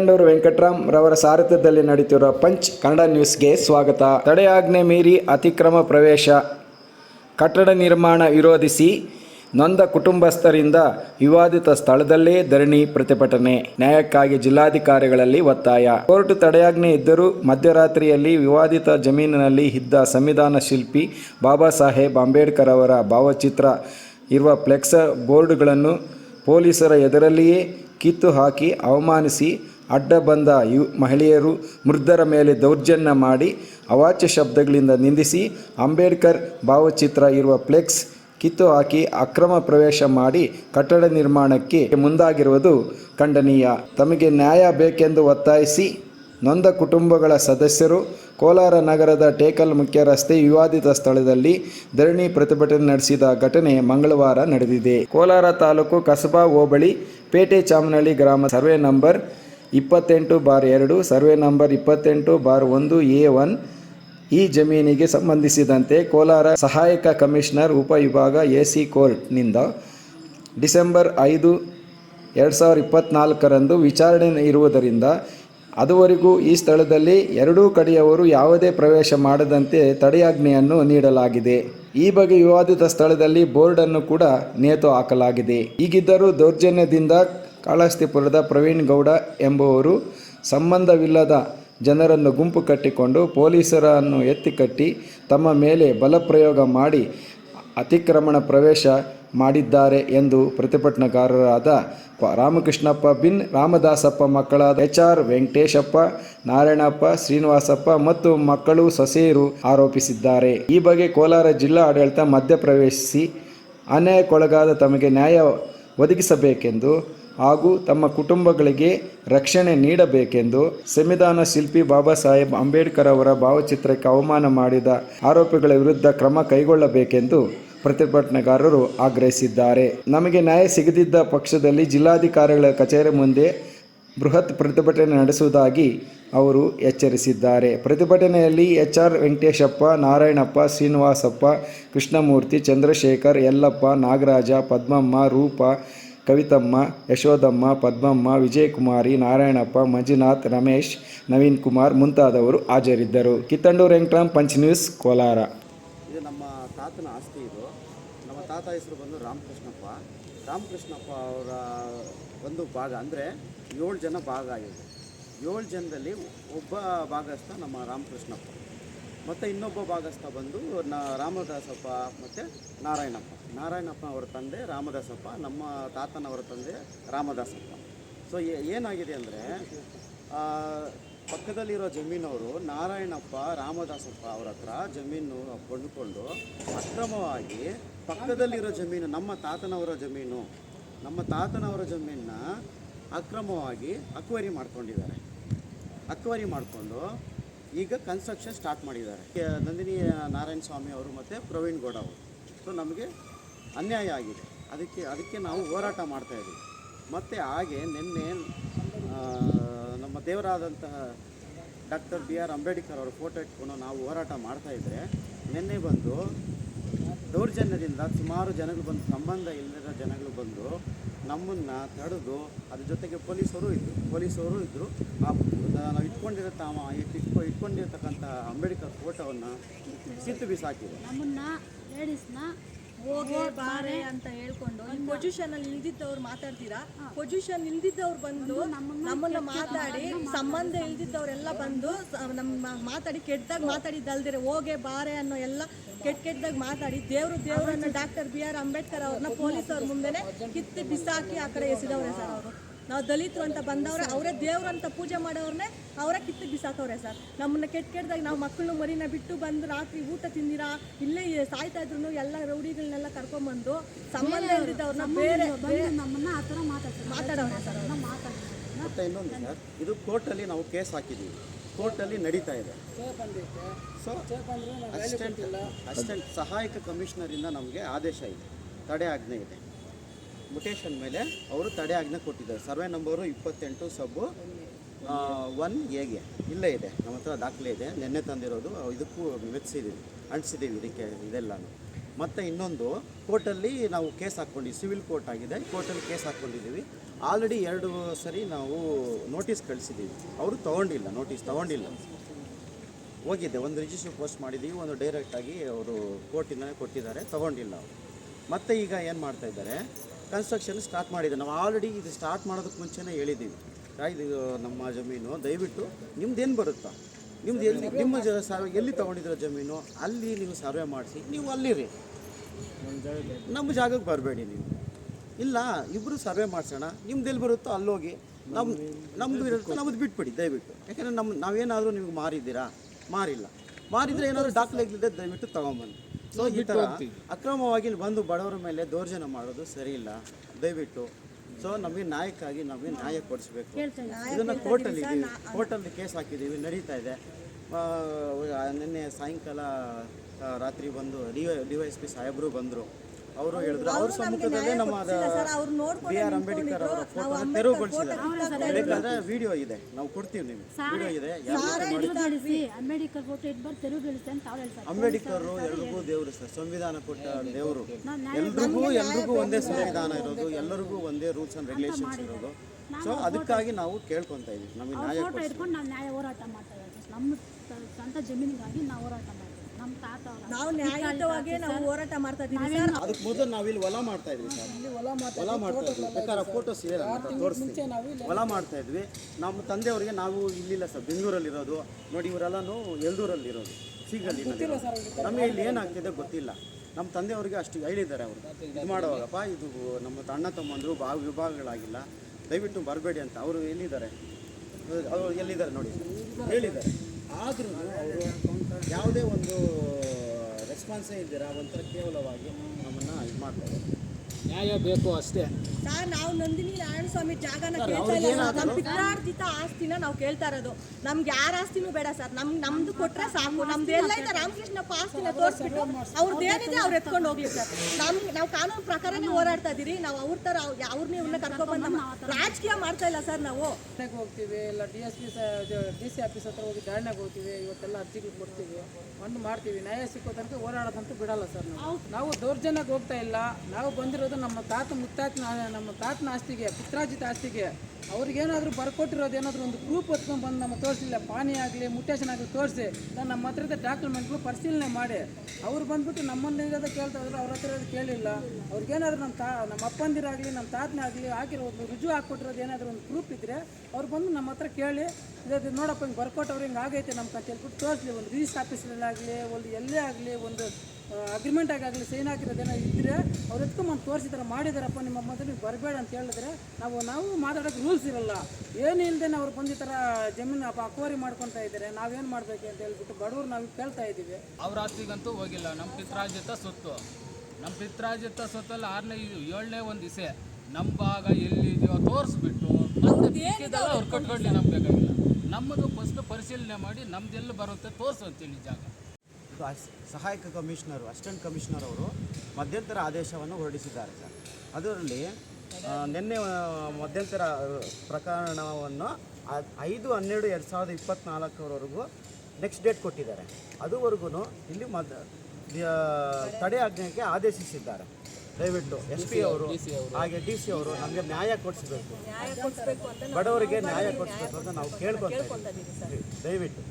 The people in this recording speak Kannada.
ಕಿತ್ತಂಡೂರು ವೆಂಕಟರಾಮ್ ರವರ ಸಾರಥ್ಯದಲ್ಲಿ ನಡೆಯುತ್ತಿರುವ ಪಂಚ್ ಕನ್ನಡ ನ್ಯೂಸ್ಗೆ ಸ್ವಾಗತ. ತಡೆಯಾಜ್ಞೆ ಮೀರಿ ಅತಿಕ್ರಮ ಪ್ರವೇಶ. ಕಟ್ಟಡ ನಿರ್ಮಾಣ ವಿರೋಧಿಸಿ ನೊಂದ ಕುಟುಂಬಸ್ಥರಿಂದ ವಿವಾದಿತ ಸ್ಥಳದಲ್ಲೇ ಧರಣಿ ಪ್ರತಿಭಟನೆ. ನ್ಯಾಯಕ್ಕಾಗಿ ಜಿಲ್ಲಾಧಿಕಾರಿಗಳಲ್ಲಿ ಒತ್ತಾಯ. ಕೋರ್ಟ್ ತಡೆಯಾಜ್ಞೆ ಇದ್ದರೂ ಮಧ್ಯರಾತ್ರಿಯಲ್ಲಿ ವಿವಾದಿತ ಜಮೀನಿನಲ್ಲಿ ಇದ್ದ ಸಂವಿಧಾನ ಶಿಲ್ಪಿ ಬಾಬಾ ಸಾಹೇಬ್ ಅಂಬೇಡ್ಕರ್ ಅವರ ಭಾವಚಿತ್ರ ಇರುವ ಫ್ಲೆಕ್ಸ್ ಬೋರ್ಡ್ಗಳನ್ನು ಪೊಲೀಸರ ಎದುರಲ್ಲಿಯೇ ಕಿತ್ತು ಹಾಕಿ ಅವಮಾನಿಸಿ ಅಡ್ಡ ಬಂದ ಯು ಮಹಿಳೆಯರು ಮೃದ್ಧರ ಮೇಲೆ ದೌರ್ಜನ್ಯ ಮಾಡಿ ಅವಾಚ್ಯ ಶಬ್ದಗಳಿಂದ ನಿಂದಿಸಿ ಅಂಬೇಡ್ಕರ್ ಭಾವಚಿತ್ರ ಇರುವ ಫ್ಲೆಕ್ಸ್ ಕಿತ್ತು ಹಾಕಿ ಅಕ್ರಮ ಪ್ರವೇಶ ಮಾಡಿ ಕಟ್ಟಡ ನಿರ್ಮಾಣಕ್ಕೆ ಮುಂದಾಗಿರುವುದು ಖಂಡನೀಯ. ತಮಗೆ ನ್ಯಾಯ ಬೇಕೆಂದು ಒತ್ತಾಯಿಸಿ ನೊಂದ ಕುಟುಂಬಗಳ ಸದಸ್ಯರು ಕೋಲಾರ ನಗರದ ಟೇಕಲ್ ಮುಖ್ಯ ರಸ್ತೆ ವಿವಾದಿತ ಸ್ಥಳದಲ್ಲಿ ಧರಣಿ ಪ್ರತಿಭಟನೆ ನಡೆಸಿದ ಘಟನೆ ಮಂಗಳವಾರ ನಡೆದಿದೆ. ಕೋಲಾರ ತಾಲೂಕು ಕಸಬಾ ಹೋಬಳಿ ಪೇಟೆ ಚಾಮನಹಳ್ಳಿ ಗ್ರಾಮ ಸರ್ವೆ ನಂಬರ್ ಇಪ್ಪತ್ತೆಂಟು ಬಾರ್ ಎರಡು, ಸರ್ವೆ ನಂಬರ್ ಇಪ್ಪತ್ತೆಂಟು ಬಾರ್ ಒಂದು, ಎ ಒನ್, ಈ ಜಮೀನಿಗೆ ಸಂಬಂಧಿಸಿದಂತೆ ಕೋಲಾರ ಸಹಾಯಕ ಕಮಿಷನರ್ ಉಪವಿಭಾಗ ಎ ಸಿ ಕೋರ್ಟ್ನಿಂದ ಡಿಸೆಂಬರ್ ಐದು, ಎರಡು ಸಾವಿರದ ಇಪ್ಪತ್ತ್ನಾಲ್ಕರಂದು ವಿಚಾರಣೆ ಇರುವುದರಿಂದ ಅದುವರೆಗೂ ಈ ಸ್ಥಳದಲ್ಲಿ ಎರಡೂ ಕಡೆಯವರು ಯಾವುದೇ ಪ್ರವೇಶ ಮಾಡದಂತೆ ತಡೆಯಾಜ್ಞೆಯನ್ನು ನೀಡಲಾಗಿದೆ. ಈ ಬಗ್ಗೆ ವಿವಾದಿತ ಸ್ಥಳದಲ್ಲಿ ಬೋರ್ಡನ್ನು ಕೂಡ ನೇತು ಹಾಕಲಾಗಿದೆ ಈಗಿದ್ದರೂ ದೌರ್ಜನ್ಯದಿಂದ ಕಾಳಹಸ್ತಿಪುರದ ಪ್ರವೀಣ್ ಗೌಡ ಎಂಬುವರು ಸಂಬಂಧವಿಲ್ಲದ ಜನರನ್ನು ಗುಂಪು ಕಟ್ಟಿಕೊಂಡು ಪೊಲೀಸರನ್ನು ಎತ್ತಿಕಟ್ಟಿ ತಮ್ಮ ಮೇಲೆ ಬಲಪ್ರಯೋಗ ಮಾಡಿ ಅತಿಕ್ರಮಣ ಪ್ರವೇಶ ಮಾಡಿದ್ದಾರೆ ಎಂದು ಪ್ರತಿಭಟನಾಕಾರರಾದ ರಾಮಕೃಷ್ಣಪ್ಪ ಬಿನ್ ರಾಮದಾಸಪ್ಪ ಮಕ್ಕಳಾದ ಎಚ್ ಆರ್ ವೆಂಕಟೇಶಪ್ಪ, ನಾರಾಯಣಪ್ಪ, ಶ್ರೀನಿವಾಸಪ್ಪ ಮತ್ತು ಮಕ್ಕಳು ಸೊಸೆಯರು ಆರೋಪಿಸಿದ್ದಾರೆ. ಈ ಬಗ್ಗೆ ಕೋಲಾರ ಜಿಲ್ಲಾ ಆಡಳಿತ ಮಧ್ಯಪ್ರವೇಶಿಸಿ ಅನ್ಯಾಯಕ್ಕೊಳಗಾದ ತಮಗೆ ನ್ಯಾಯ ಒದಗಿಸಬೇಕೆಂದು ಹಾಗೂ ತಮ್ಮ ಕುಟುಂಬಗಳಿಗೆ ರಕ್ಷಣೆ ನೀಡಬೇಕೆಂದು ಸಂವಿಧಾನ ಶಿಲ್ಪಿ ಬಾಬಾ ಸಾಹೇಬ್ ಅಂಬೇಡ್ಕರ್ ಅವರ ಭಾವಚಿತ್ರಕ್ಕೆ ಅವಮಾನ ಮಾಡಿದ ಆರೋಪಿಗಳ ವಿರುದ್ಧ ಕ್ರಮ ಕೈಗೊಳ್ಳಬೇಕೆಂದು ಪ್ರತಿಭಟನೆಗಾರರು ಆಗ್ರಹಿಸಿದ್ದಾರೆ. ನಮಗೆ ನ್ಯಾಯ ಸಿಗದಿದ್ದ ಪಕ್ಷದಲ್ಲಿ ಜಿಲ್ಲಾಧಿಕಾರಿಗಳ ಕಚೇರಿ ಮುಂದೆ ಬೃಹತ್ ಪ್ರತಿಭಟನೆ ನಡೆಸುವುದಾಗಿ ಅವರು ಎಚ್ಚರಿಸಿದ್ದಾರೆ. ಪ್ರತಿಭಟನೆಯಲ್ಲಿ ಎಚ್ ಆರ್ ವೆಂಕಟೇಶಪ್ಪ, ನಾರಾಯಣಪ್ಪ, ಶ್ರೀನಿವಾಸಪ್ಪ, ಕೃಷ್ಣಮೂರ್ತಿ, ಚಂದ್ರಶೇಖರ್, ಯಲ್ಲಪ್ಪ, ನಾಗರಾಜ, ಪದ್ಮಮ್ಮ, ರೂಪ ಕವಿತಮ್ಮ, ಯಶೋದಮ್ಮ, ಪದ್ಮಮ್ಮ, ವಿಜಯಕುಮಾರಿ, ನಾರಾಯಣಪ್ಪ, ಮಂಜುನಾಥ್, ರಮೇಶ್, ನವೀನ್ ಕುಮಾರ್ ಮುಂತಾದವರು ಹಾಜರಿದ್ದರು. Kittandur Venkataram punch news, Kolar. ಇದು ನಮ್ಮ ತಾತನ ಆಸ್ತಿ ಇದು. ನಮ್ಮ ತಾತ ಹೆಸರು ಬಂದು ರಾಮಕೃಷ್ಣಪ್ಪ. ರಾಮಕೃಷ್ಣಪ್ಪ ಅವರ ಒಂದು ಭಾಗ ಅಂದರೆ ಏಳು ಜನ ಭಾಗ ಆಗಿದೆ. ಏಳು ಜನದಲ್ಲಿ ಒಬ್ಬ ಭಾಗಸ್ಥ ನಮ್ಮ ರಾಮಕೃಷ್ಣಪ್ಪ. ಮತ್ತು ಇನ್ನೊಬ್ಬ ಭಾಗಸ್ಥ ಬಂದು ನ ರಾಮದಾಸಪ್ಪ ಮತ್ತು ನಾರಾಯಣಪ್ಪ. ನಾರಾಯಣಪ್ಪ ಅವರ ತಂದೆ ರಾಮದಾಸಪ್ಪ, ನಮ್ಮ ತಾತನವರ ತಂದೆ ರಾಮದಾಸಪ್ಪ. ಸೊ ಏನಾಗಿದೆ ಅಂದರೆ ಪಕ್ಕದಲ್ಲಿರೋ ಜಮೀನವರು ನಾರಾಯಣಪ್ಪ, ರಾಮದಾಸಪ್ಪ ಅವ್ರ ಹತ್ರ ಜಮೀನು ಕೊಂಡುಕೊಂಡು ಅಕ್ರಮವಾಗಿ ಪಕ್ಕದಲ್ಲಿರೋ ಜಮೀನು, ನಮ್ಮ ತಾತನವರ ಜಮೀನು, ನಮ್ಮ ತಾತನವರ ಜಮೀನನ್ನ ಅಕ್ರಮವಾಗಿ ಅಕ್ವರಿ ಮಾಡ್ಕೊಂಡಿದ್ದಾರೆ. ಅಕ್ವರಿ ಮಾಡಿಕೊಂಡು ಈಗ ಕನ್ಸ್ಟ್ರಕ್ಷನ್ ಸ್ಟಾರ್ಟ್ ಮಾಡಿದ್ದಾರೆ. ನಂದಿನಿ ನಾರಾಯಣ ಸ್ವಾಮಿ ಅವರು ಮತ್ತು ಪ್ರವೀಣ್ ಗೌಡ ಅವರು. ಸೊ, ನಮಗೆ ಅನ್ಯಾಯ ಆಗಿದೆ. ಅದಕ್ಕೆ ಅದಕ್ಕೆ ನಾವು ಹೋರಾಟ ಮಾಡ್ತಾ ಇದ್ದೀವಿ. ಮತ್ತು ಹಾಗೆ ನಿನ್ನೆ ನಮ್ಮ ದೇವರಾದಂತಹ ಡಾಕ್ಟರ್ ಬಿ ಆರ್ ಅಂಬೇಡ್ಕರ್ ಅವರು ಫೋಟೋ ಇಟ್ಕೊಂಡು ನಾವು ಹೋರಾಟ ಮಾಡ್ತಾ ಇದ್ದರೆ ನಿನ್ನೆ ಬಂದು ದೌರ್ಜನ್ಯದಿಂದ ಸುಮಾರು ಜನಗಳು ಬಂದು, ಸಂಬಂಧ ಇಲ್ಲದ ಜನಗಳು ಬಂದು ನಮ್ಮನ್ನು ತಡೆದು ಅದ್ರ ಜೊತೆಗೆ ಪೊಲೀಸರು ಇದ್ದರು ಪೊಲೀಸರು ಇದ್ದರು ನಾವು ಇಟ್ಕೊಂಡಿರೋ ಇಟ್ಕೊ ಇಟ್ಕೊಂಡಿರ್ತಕ್ಕಂಥ ಅಂಬೇಡ್ಕರ್ ಫೋಟೋವನ್ನು ಕಿತ್ತು ಬಿಸಾಕಿದೆ ನಮ್ಮನ್ನು ಲೇಡೀಸ್ನ ಹೋಗಿ ಬಾರೆ ಅಂತ ಹೇಳ್ಕೊಂಡು ಈ ಪೊಸಿಷನ್ ಅಲ್ಲಿ ಇಲ್ದಿದ್ದವ್ರು ಮಾತಾಡ್ತೀರಾ? ಪೊಸಿಷನ್ ಇಲ್ದಿದ್ದವ್ರು ಬಂದು ನಮ್ಮನ್ನ ಮಾತಾಡಿ ಸಂಬಂಧ ಇಲ್ದಿದ್ದವ್ರೆಲ್ಲ ಬಂದು ನಮ್ಮ ಮಾತಾಡಿ ಕೆಟ್ಟದಾಗ ಮಾತಾಡಿದ್ದಲ್ದಿರ ಹೋಗೆ ಬಾರೆ ಅನ್ನೋ ಎಲ್ಲ ಕೆಟ್ಟ ಕೆಟ್ಟದಾಗ ಮಾತಾಡಿ ದೇವ್ರು ದೇವ್ರನ್ನ ಡಾಕ್ಟರ್ ಬಿ ಆರ್ ಅಂಬೇಡ್ಕರ್ ಅವ್ರನ್ನ ಪೊಲೀಸ್ ಅವ್ರ ಮುಂದೆನೆ ಕಿತ್ತಿ ಬಿಸಾಕಿ ಆ ಕಡೆ ಎಸೆದವ್ರೆ ಸರ್ ಅವರು ನಾವು ದಲಿತರು ಅಂತ ಬಂದವ್ರೆ ಅವರೇ ದೇವ್ರು ಅಂತ ಪೂಜೆ ಮಾಡೋರನ್ನೇ ಅವರೇ ಕಿತ್ತು ಬಿಸಾಕವ್ರೆ ಸರ್. ನಮ್ಮನ್ನ ಕೆಟ್ಟ ಕೆಟ್ಟದಾಗ ನಾವು ಮಕ್ಕಳು ಮರಿನ ಬಿಟ್ಟು ಬಂದು ರಾತ್ರಿ ಊಟ ತಿಂದಿರಾ ಇಲ್ಲೇ ಸಾಯ್ತಾ ಇದ್ರು ಎಲ್ಲ ರೌಡಿಗಳನ್ನೆಲ್ಲ ಕರ್ಕೊಂಬಂದು ಸಂಬಂಧ ಇಲ್ದಿದ್ದವ್ರನ್ನ ಬೇರೆ ಬಂದು ನಮ್ಮನ್ನ ಆ ಥರ ಮಾತಾಡ್ತಾರೆ. ಮಾತಾಡೋಣ ಸರ್ ಅವ್ರನ್ನ ಮಾತಾಡ್ತಾರೆ. ಮತ್ತು ಇನ್ನೊಂದು ಸರ್ ಇದು ಕೋರ್ಟಲ್ಲಿ ನಾವು ಕೇಸ್ ಹಾಕಿದ್ದೀವಿ. ಕೋರ್ಟಲ್ಲಿ ನಡೀತಾ ಇದೆ. ಸೊ ಅಸಿಸ್ಟೆಂಟ್ ಅಸಿಸ್ಟೆಂಟ್ ಸಹಾಯಕ ಕಮಿಷನರಿಂದ ನಮಗೆ ಆದೇಶ ಇದೆ. ತಡೆ ಆಜ್ಞೆ ಇದೆ. ಮುಟೇಶನ್ ಮೇಲೆ ಅವರು ತಡೆ ಆಜ್ಞೆ ಕೊಟ್ಟಿದ್ದಾರೆ. ಸರ್ವೆ ನಂಬರು ಇಪ್ಪತ್ತೆಂಟು ಸಬ್ಬು ಒನ್ ಎಗೆ ಇಲ್ಲೇ ಇದೆ. ನಮ್ಮ ಹತ್ರ ದಾಖಲೆ ಇದೆ. ನಿನ್ನೆ ತಂದಿರೋದು. ಇದಕ್ಕೂ ಮೆಚ್ಚಿದ್ದೀವಿ ಅಂಟಿಸಿದ್ದೀವಿ ಇದಕ್ಕೆ ಇದೆಲ್ಲನೂ. ಮತ್ತು ಇನ್ನೊಂದು, ಕೋರ್ಟಲ್ಲಿ ನಾವು ಕೇಸ್ ಹಾಕ್ಕೊಂಡಿದ್ದೀವಿ ಸಿವಿಲ್ ಕೋರ್ಟ್ ಆಗಿದೆ. ಕೋರ್ಟಲ್ಲಿ ಕೇಸ್ ಹಾಕ್ಕೊಂಡಿದ್ದೀವಿ. ಆಲ್ರೆಡಿ ಎರಡು ಸರಿ ನಾವು ನೋಟಿಸ್ ಕಳಿಸಿದ್ದೀವಿ. ಅವರು ತೊಗೊಂಡಿಲ್ಲ. ನೋಟಿಸ್ ತೊಗೊಂಡಿಲ್ಲ. ಹೋಗಿದ್ದೆ ಒಂದು ರಿಜಿಸ್ಟರ್ ಪೋಸ್ಟ್ ಮಾಡಿದ್ದೀವಿ. ಒಂದು ಡೈರೆಕ್ಟಾಗಿ ಅವರು ಕೋರ್ಟಿಂದನೇ ಕೊಟ್ಟಿದ್ದಾರೆ. ತೊಗೊಂಡಿಲ್ಲ ಅವರು. ಮತ್ತೆ ಈಗ ಏನು ಮಾಡ್ತಾ ಇದ್ದಾರೆ? ಕನ್ಸ್ಟ್ರಕ್ಷನ್ ಸ್ಟಾರ್ಟ್ ಮಾಡಿದೆ. ನಾವು ಆಲ್ರೆಡಿ ಇದು ಸ್ಟಾರ್ಟ್ ಮಾಡೋದಕ್ಕೆ ಮುಂಚೆನೇ ಹೇಳಿದ್ದೀವಿ. ಇದು ನಮ್ಮ ಜಮೀನು. ದಯವಿಟ್ಟು ನಿಮ್ದೇನು ಬರುತ್ತಾ? ನಿಮ್ದು ಎಲ್ಲಿ ನಿಮ್ಮ ಜ ಸರ್ವೆ ಎಲ್ಲಿ ತೊಗೊಂಡಿರೋ ಜಮೀನು? ಅಲ್ಲಿ ನೀವು ಸರ್ವೆ ಮಾಡಿಸಿ. ನೀವು ಅಲ್ಲಿರಿ. ನಮ್ಮ ಜಾಗಕ್ಕೆ ಬರಬೇಡಿ ನೀವು. ಇಲ್ಲ ಇಬ್ಬರು ಸರ್ವೆ ಮಾಡಿಸೋಣ. ನಿಮ್ದು ಎಲ್ಲಿ ಬರುತ್ತೋ ಅಲ್ಲೋಗಿ. ನಮ್ಮ ನಮ್ಮದು ಇರುತ್ತೆ ನಮ್ಮದು ಬಿಟ್ಬಿಡಿ ದಯವಿಟ್ಟು. ಯಾಕೆಂದರೆ ನಮ್ಮ ನಾವೇನಾದರೂ ನಿಮ್ಗೆ ಮಾರಿದ್ದೀರಾ? ಮಾರಿಲ್ಲ. ಮಾರಿದರೆ ಏನಾದರೂ ದಾಖಲೆಗಳಿದೆ ದಯವಿಟ್ಟು ತಗೊಂಬನ್ನಿ. ಸೊ ಈ ಥರ ಅಕ್ರಮವಾಗಿ ಬಂದು ಬಡವರ ಮೇಲೆ ದೌರ್ಜನ್ಯ ಮಾಡೋದು ಸರಿ ಇಲ್ಲ. ದಯವಿಟ್ಟು. ಸೊ ನಮಗೆ ನ್ಯಾಯಕ್ಕಾಗಿ ನಮಗೆ ನ್ಯಾಯ ಕೊಡಿಸ್ಬೇಕು. ಇದನ್ನು ಕೋರ್ಟಲ್ಲಿ ಇದ್ದೀವಿ ಕೋರ್ಟಲ್ಲಿ ಕೇಸ್ ಹಾಕಿದ್ದೀವಿ. ನಡೀತಾ ಇದೆ. ಆ, ನಿನ್ನೆ ಸಾಯಂಕಾಲ ರಾತ್ರಿ ಬಂದು D D Y S P ಸಾಹೇಬರು ಬಂದರು. ಅವರು ಹೇಳಿದ್ರು. ಅವ್ರ ಸಮ್ಮುಖದಲ್ಲೇ ನಮ್ಮ ಬಿ ಆರ್ ಅಂಬೇಡ್ಕರ್ ಅವರ ಫೋಟೋ ತೆರವುಗೊಳಿಸಿದ್ದಾರೆ ಬೇಕಾದ್ರೆ ವಿಡಿಯೋ ಇದೆ. ನಾವು ಕೊಡ್ತೀವಿ ನಿಮಗೆ. ವಿಡಿಯೋ ಇದೆ. ಅಂಬೇಡ್ಕರ್ ಫೋಟೋ ಇಟ್ಬಾರ್ದು ತೆರವುಗೊಳಿಸಿ ಅಂತ ಅವ್ರು ಹೇಳ್ತಾರೆ. ಅಂಬೇಡ್ಕರ್ ಎಲ್ರಿಗೂ ದೇವರು ಸರ್. ಸಂವಿಧಾನ ಕೊಟ್ಟ ದೇವರು. ಎಲ್ರಿಗೂ ಎಲ್ರಿಗೂ ಒಂದೇ ಸಂವಿಧಾನ ಇರೋದು. ಎಲ್ಲರಿಗೂ ಒಂದೇ ರೂಲ್ಸ್ ಅಂಡ್ ರೆಗ್ಯುಲೇಷನ್ಸ್ ಇರೋದು. ಸೊ ಅದಕ್ಕಾಗಿ ನಾವು ಕೇಳ್ಕೊಂತ ಇದೀವಿ. ನಮಗೆ ನ್ಯಾಯ ಫೋಟೋ ಇಟ್ಕೊಂಡು ನಾವು ನ್ಯಾಯ ಹೋರಾಟ ಮಾಡ್ತಾ ಇದ್ದೀವಿ. ನಮ್ಮ ಸ್ವಂತ ಜಮೀನಿಗಾಗಿ ನಾವು ಹೋರಾಟ ಮಾಡ್ತೀವಿ. ನಾವು ನ್ಯಾಯಯುತವಾಗಿ ನಾವು ಹೋರಾಟ ಮಾಡ್ತಾ ಇದ್ದೀವಿ ಸರ್. ಅದಕ್ಕೆ ಮೊದಲು ನಾವಿಲ್ಲಿ ಹೊಲ ಮಾಡ್ತಾ ಇದ್ವಿ ಸರ್. ಹೊಲ ಮಾಡ್ತಾ ಇದ್ವಿ ಬೇಕಾದ್ರೆ ಫೋಟೋಸ್ ತೋರಿಸ್ತೀವಿ ಹೊಲ ಮಾಡ್ತಾ ಇದ್ವಿ. ನಮ್ಮ ತಂದೆಯವರಿಗೆ ನಾವು ಇಲ್ಲಿಲ್ಲ ಸರ್. ಬೆಂಗಳೂರಲ್ಲಿರೋದು. ನೋಡಿ ಇವರೆಲ್ಲನೂ ಎಲ್ದೂರಲ್ಲಿರೋದು. ಸಿಗಲಿ ನಮಗೆ ಇಲ್ಲಿ ಏನಾಗ್ತಿದೆ ಗೊತ್ತಿಲ್ಲ. ನಮ್ಮ ತಂದೆಯವರಿಗೆ ಅಷ್ಟು ಹೇಳಿದ್ದಾರೆ ಅವರು. ಇದು ಮಾಡುವಾಗಪ್ಪ ಇದು ನಮ್ಮ ಅಣ್ಣ ತಮ್ಮಂದರು ಭಾವ ವಿಭಾಗಗಳಾಗಿಲ್ಲ. ದಯವಿಟ್ಟು ಬರಬೇಡಿ ಅಂತ. ಅವರು ಎಲ್ಲಿದ್ದಾರೆ? ಅವರು ಎಲ್ಲಿದ್ದಾರೆ ನೋಡಿ ಹೇಳಿದ್ದಾರೆ. ಆದ್ರೂ ಅವರು ಯಾವುದೇ ಒಂದು ರೆಸ್ಪಾನ್ಸೇ ಇದ್ದೀರಾ ಒಂಥರ ಕೇವಲವಾಗಿ ನಮ್ಮನ್ನು ಇದು ಮಾಡ್ತಾರೆ ನ್ಯಾಯ ಬೇಕು ಅಷ್ಟೇ. ಸರ್ ನಾವು ನಂದಿನಿ ನಾರಾಯಣ ಸ್ವಾಮಿ ಜಾಗನ ಕೇಳ್ತಾ ಇಲ್ಲ ಸರ್ ನಮ್ಮ ಪಿತ್ರಾರ್ಜಿತ ಆಸ್ತಿನ ನಾವು ಕೇಳ್ತಾ ಇರೋದು. ನಮ್ಗೆ ಯಾರ ಆಸ್ತಿನೂ ಬೇಡ ಸರ್. ನಮ್ ನಮ್ದು ಕೊಟ್ರೆ ಸಾಕು. ನಮ್ದು ಎಲ್ಲ ಇದೆ. ರಾಮಕೃಷ್ಣಪ್ಪ ಆಸ್ತಿನ ತೋರಿಸ್ಬಿಟ್ಟು ಅವ್ರದ್ದು ಏನಿದೆ ಅವ್ರು ಎತ್ಕೊಂಡು ಹೋಗ್ಲಿ ಸರ್. ನಮ್ ನಾವು ಕಾನೂನು ಪ್ರಕಾರನೇ ಹೋರಾಡ್ತಾ ಇದೀರಿ. ನಾವು ಅವ್ರ ತರ ಅವ್ರನ್ನ ಇವ್ರನ್ನ ಕರ್ಕೊಂಡ್ಬಂದು ನಮ್ಮ ರಾಜಕೀಯ ಮಾಡ್ತಾ ಇಲ್ಲ ಸರ್ ನಾವು. ಹೋಗ್ತೀವಿ ಇಲ್ಲ D S P D C office ಹತ್ರ ಹೋಗಿ ಠಾಣೆಗೆ ಹೋಗ್ತೀವಿ ಇವತ್ತೆಲ್ಲ ಅರ್ಜಿಗಳು ಕೊಡ್ತೀವಿ. ಒಂದು ಮಾಡ್ತೀವಿ. ನ್ಯಾಯ ಸಿಕ್ಕೋ ತನಕ ಹೋರಾಡೋದಂತೂ ಬಿಡಲ್ಲ ಸರ್ ನಾವು. ನಾವು ದೌರ್ಜನ್ಯಕ್ಕೆ ಹೋಗ್ತಾ ಇಲ್ಲ. ನಾವು ಬಂದಿರೋದು ನಮ್ಮ ತಾತ ಮುತ್ತಾತನ ನಮ್ಮ ತಾತನ ಆಸ್ತಿಗೆ ಪಿತ್ರಾಜಿತ ಆಸ್ತಿಗೆ. ಅವ್ರಿಗೇನಾದರೂ ಬರ್ಕೊಟ್ಟಿರೋದು ಏನಾದರೂ ಒಂದು ಪ್ರೂಫ್ ಹೊತ್ಕೊಂಡು ಬಂದು ನಮ್ಮ ತೋರಿಸಿಲ್ಲ, ಪಾನಿ ಆಗಲಿ ಮುಟೇಶನ್ ಆಗಲಿ ತೋರಿಸಿ, ನಾನು ನಮ್ಮ ಹತ್ರದ ಡಾಕ್ಯುಮೆಂಟ್ಗಳು ಪರಿಶೀಲನೆ ಮಾಡಿ. ಅವ್ರು ಬಂದ್ಬಿಟ್ಟು ನಮ್ಮನ್ನ ಇರೋದು ಕೇಳ್ತಾ ಇದ್ರು, ಅವ್ರ ಹತ್ರ ಕೇಳಿಲ್ಲ. ಅವ್ರಿಗೇನಾದ್ರು ನಮ್ಮ ತಾ ನಮ್ಮ ಅಪ್ಪಂದಿರಾಗಲಿ ನಮ್ಮ ತಾತನೇ ಆಗಲಿ ಹಾಕಿರೋದು ರುಜು ಹಾಕ್ಕೊಟ್ಟಿರೋದು ಏನಾದರೂ ಒಂದು ಪ್ರೂಫ್ ಇದ್ದರೆ ಅವ್ರು ಬಂದು ನಮ್ಮ ಹತ್ರ ಕೇಳಿ, ಇದು ನೋಡಪ್ಪ ಹಿಂಗೆ ಬರ್ಕೊಟ್ಟವ್ರು ಹಿಂಗೆ ಆಗೈತೆ ನಮ್ಮ ಅಂತ ಹೇಳ್ಬಿಟ್ಟು ತೋರಿಸಲಿ. ಒಂದು ರಿಜಿಸ್ಟರ್ ಆಫೀಸಲ್ಲಾಗಲಿ ಒಂದು ಎಲ್ಲೇ ಆಗಲಿ, ಒಂದು ಅಗ್ರಿಮೆಂಟ್ ಆಗಲಿ ಸೈನ್ ಹಾಕಿರೋದೇನೋ ಇದ್ದರೆ ಅವ್ರು ಎತ್ಕೊಂಬಂದು ತೋರಿಸಿದಾರೆ ಮಾಡಿದಾರಪ್ಪ ನಿಮ್ಮ ಮೊದಲು ಬರಬೇಡ ಅಂತ ಹೇಳಿದ್ರೆ ನಾವು ನಾವು ಮಾತಾಡೋಕ್ಕೆ ರೂಲ್ಸ್ ಇರಲ್ಲ. ಏನು ಇಲ್ಲದೆ ಅವ್ರು ಬಂದು ಈ ಥರ ಜಮೀನು ಅಪ್ಪ ಅಕ್ವರಿ ಮಾಡ್ಕೊತಾ ಇದ್ದಾರೆ ನಾವೇನು ಮಾಡಬೇಕು ಅಂತ ಹೇಳ್ಬಿಟ್ಟು ಬಡವರು ನಾವು ಕೇಳ್ತಾ ಇದ್ದೀವಿ. ಅವ್ರ ಆಸ್ತಿಗಂತೂ ಹೋಗಿಲ್ಲ ನಮ್ಮ ಪಿತ್ರಾರ್ಜಿತ ಸೊತ್ತು. ನಮ್ಮ ಪಿತ್ರಾರ್ಜಿತ ಸೊತ್ತಲ್ಲಿ ಆರನೇ ಏಳನೇ ಒಂದು ದಿಸೆ ನಮ್ಮ ಭಾಗ ಎಲ್ಲಿದೆಯೋ ತೋರಿಸ್ಬಿಟ್ಟು ಅವ್ರು ಕಟ್ಕೊಳ್ಳಿ ನಮ್ಗೆ ಬೇಕಾಗಿಲ್ಲ ನಮ್ಮದು ಫಸ್ಟ್ ಪರಿಶೀಲನೆ ಮಾಡಿ ನಮ್ದೆಲ್ಲಿ ಬರುತ್ತೆ ತೋರಿಸು ಅಂತೇಳಿ ಜಾಗ. ಸಹಾಯಕ ಕಮಿಷನರು ಅಸಿಸ್ಟೆಂಟ್ ಕಮಿಷನರ್ ಅವರು ಮಧ್ಯಂತರ ಆದೇಶವನ್ನು ಹೊರಡಿಸಿದ್ದಾರೆ ಸರ್. ಅದರಲ್ಲಿ ನಿನ್ನೆ ಮಧ್ಯಂತರ ಪ್ರಕರಣವನ್ನು ಐದು ಹನ್ನೆರಡು ಎರಡು ಸಾವಿರದ ಇಪ್ಪತ್ತ್ನಾಲ್ಕರವರೆಗೂ ನೆಕ್ಸ್ಟ್ ಡೇಟ್ ಕೊಟ್ಟಿದ್ದಾರೆ. ಅದುವರೆಗೂ ಇಲ್ಲಿ ಮದ್ ತಡೆ ಆಜ್ಞೆಗೆ ಆದೇಶಿಸಿದ್ದಾರೆ. ದಯವಿಟ್ಟು ಎಸ್ ಪಿ ಅವರು ಹಾಗೆ ಡಿ ಸಿ ಅವರು ನಮಗೆ ನ್ಯಾಯ ಕೊಡಿಸಬೇಕು. ನ್ಯಾಯ ಕೊಡಿಸ್ಬೇಕು ಅಂತ ಬಡವರಿಗೆ ನ್ಯಾಯ ಕೊಡಿಸ್ಬೇಕು ಅಂತ ನಾವು ಕೇಳ್ಕೊಳ್ತೀವಿ ದಯವಿಟ್ಟು.